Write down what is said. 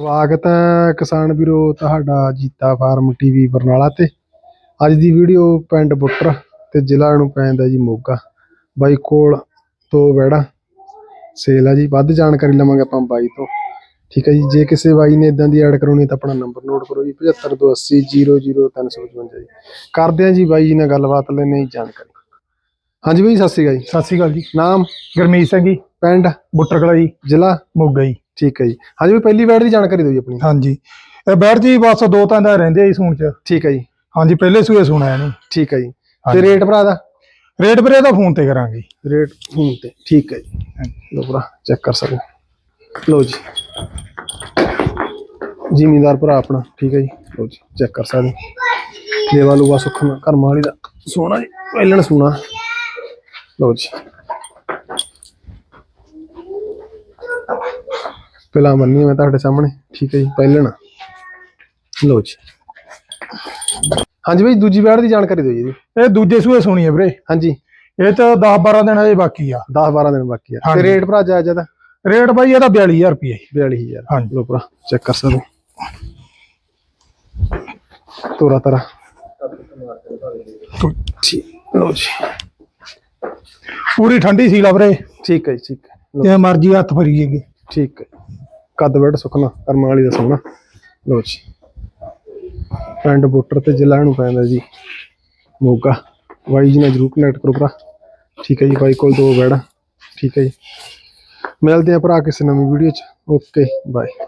ਸਵਾਗਤ ਹੈ ਕਿਸਾਨ ਵੀਰੋ ਤੁਹਾਡਾ ਜੀਤਾ ਫਾਰਮ ਟੀਵੀ ਬਰਨਾਲਾ ਤੇ। ਅੱਜ ਦੀ ਵੀਡੀਓ ਪਿੰਡ ਬੁੱਟਰ ਤੇ ਜ਼ਿਲ੍ਹਾ ਨੂੰ ਪੈਂਦਾ ਜੀ ਮੋਗਾ। ਬਾਈ ਕੋਲ ਦੋ ਵੈੜਾ ਸੇਲ ਆ ਜੀ ਵੱਧ ਜਾਣਕਾਰੀ ਲਵਾਂਗੇ ਆਪਾਂ ਬਾਈ ਤੋਂ। ਠੀਕ ਹੈ ਜੀ ਜੇ ਕਿਸੇ ਬਾਈ ਨੇ ਇਦਾਂ ਦੀ ਐਡ ਕਰਾਉਣੀ ਤਾਂ ਆਪਣਾ ਨੰਬਰ ਨੋਟ ਕਰੋ ਜੀ 7528000355 ਜੀ। ਕਰਦੇ ਆ ਜੀ ਬਾਈ ਜੀ ਨਾਲ ਗੱਲਬਾਤ ਲੈਣੇ ਜਾਣਕਾਰੀ। ਹਾਂਜੀ ਬਾਈ ਸਤਿ ਸ਼੍ਰੀ ਅਕਾਲ ਜੀ। ਸਤਿ ਸ਼੍ਰੀ ਅਕਾਲ ਜੀ। ਨਾਮ? ਗਰਮੀਤ ਸਿੰਘ ਜੀ। ਪਿੰਡ ਬੁੱਟਰ ਕਲਾ ਜੀ ਜ਼ਿਲ੍ਹਾ ਮੋਗਾ ਜੀ। ਠੀਕ ਹੈ ਜੀ। ਹਾਂਜੀ ਬਾਈ ਪਹਿਲੀ ਵੈੜ ਦੀ ਜਾਣਕਾਰੀ ਦਿਓ ਜੀ ਆਪਣੀ। ਹਾਂਜੀ। ਇਹ ਬੈਠ ਜੀ ਬਸ ਦੋ ਤਾਂ ਦਾ ਰਹਿੰਦੇ ਆ ਜੀ ਸੂਣ ਚ। ਠੀਕ ਹੈ ਜੀ। ਹਾਂਜੀ ਪਹਿਲੇ ਸੂਏ ਸੁਣਿਆ ਨਹੀਂ। ਠੀਕ ਹੈ ਜੀ। ਤੇ। ਰੇਟ ਭਰਾ ਦਾ? ਰੇਟ ਵੀਰੇ ਦਾ ਫੋਨ ਤੇ ਕਰਾਂਗੇ। ਰੇਟ ਹੁਣ ਤੇ। ਠੀਕ ਹੈ ਜੀ। ਲੋ ਭਰਾ ਚੈੱਕ ਕਰ ਸਕਦੇ ਹੋ। ਲਓ ਜੀ। ਜ਼ਿਮੀਂਦਾਰ ਭਰਾ ਆਪਣਾ। ਠੀਕ ਹੈ ਜੀ। ਲਓ ਜੀ ਚੈੱਕ ਕਰ ਸਕਦੇ। ਲੇਵਾ ਲੂਆ ਸੁਖਣਾ ਘਰ ਵਾਲੀ ਦਾ। ਸੋਹਣਾ ਜੀ ਪਹਿਲਣ ਸੋਹਣਾ। ਲਓ ਜੀ। ਪਹਿਲਾਂ ਮੰਨੀ ਮੈਂ ਤੁਹਾਡੇ ਸਾਹਮਣੇ। ਠੀਕ ਹੈ ਜੀ ਪਹਿਲਣ ਲਓ ਜੀ। ਹਾਂਜੀ ਭਾਈ ਦੂਜੀ ਵੈੜ ਦੀ ਜਾਣਕਾਰੀ ਦਿਓ ਜੀ। ਇਹ ਦੂਜੇ ਸੂਏ ਸੁਣੀ ਹੈ ਵੀਰੇ। ਹਾਂਜੀ। ਇਹ ਤਾਂ 10 12 ਦਿਨ ਅਜੇ ਬਾਕੀ ਆ। 10 12 ਦਿਨ ਬਾਕੀ ਆ। ਤੇ ਹਾਂਜੀ। ਰੇਟ ਭਰਾ ਜਾਇਜ਼ ਦਾ ਰੇਟ ਬਾਈ ਇਹਦਾ 42000 ਰੁਪਏ ਜੀ। 42000 ਹਾਂਜੀ। ਲੋ ਭਰਾ ਚੈੱਕ ਕਰ ਸਕਦੇ ਤੋਰਾ ਤਰਾ। ਲੋ ਜੀ। ਪੂਰੀ ਠੰਡੀ ਸੀ ਲਾ ਵੀਰੇ। ਠੀਕ ਹੈ ਜੀ ਠੀਕ ਹੈ। ਜੇ ਮਰਜ਼ੀ ਹੱਥ ਫਰੀਏਗੇ ਠੀਕ ਹੈ। ਕੱਦ ਬੈਠ ਸੁਖਣਾ ਕਰਮਾਂ ਵਾਲੀ ਦਾ ਸੋਹਣਾ ਲੋ ਜੀ। ਪਿੰਡ ਬੋਟਰ ਤੇ ਜ਼ਿਲ੍ਹਾ ਨੂੰ ਪੈਂਦਾ ਜੀ। ਮੋਗਾ। ਬਾਈ ਜੀ ਨਾਲ ਜਰੂਰ ਕਨੈਕਟ ਕਰੋ ਭਰਾ। ਠੀਕ ਹੈ ਜੀ, ਬਾਈ ਕੋਲ ਦੋ ਬੈੜਾ। ਠੀਕ ਹੈ ਜੀ। ਮਿਲਦੇ ਆ ਭਰਾ ਕਿਸੇ ਨਵੀਂ ਵੀਡੀਓ ਚ। Okay bye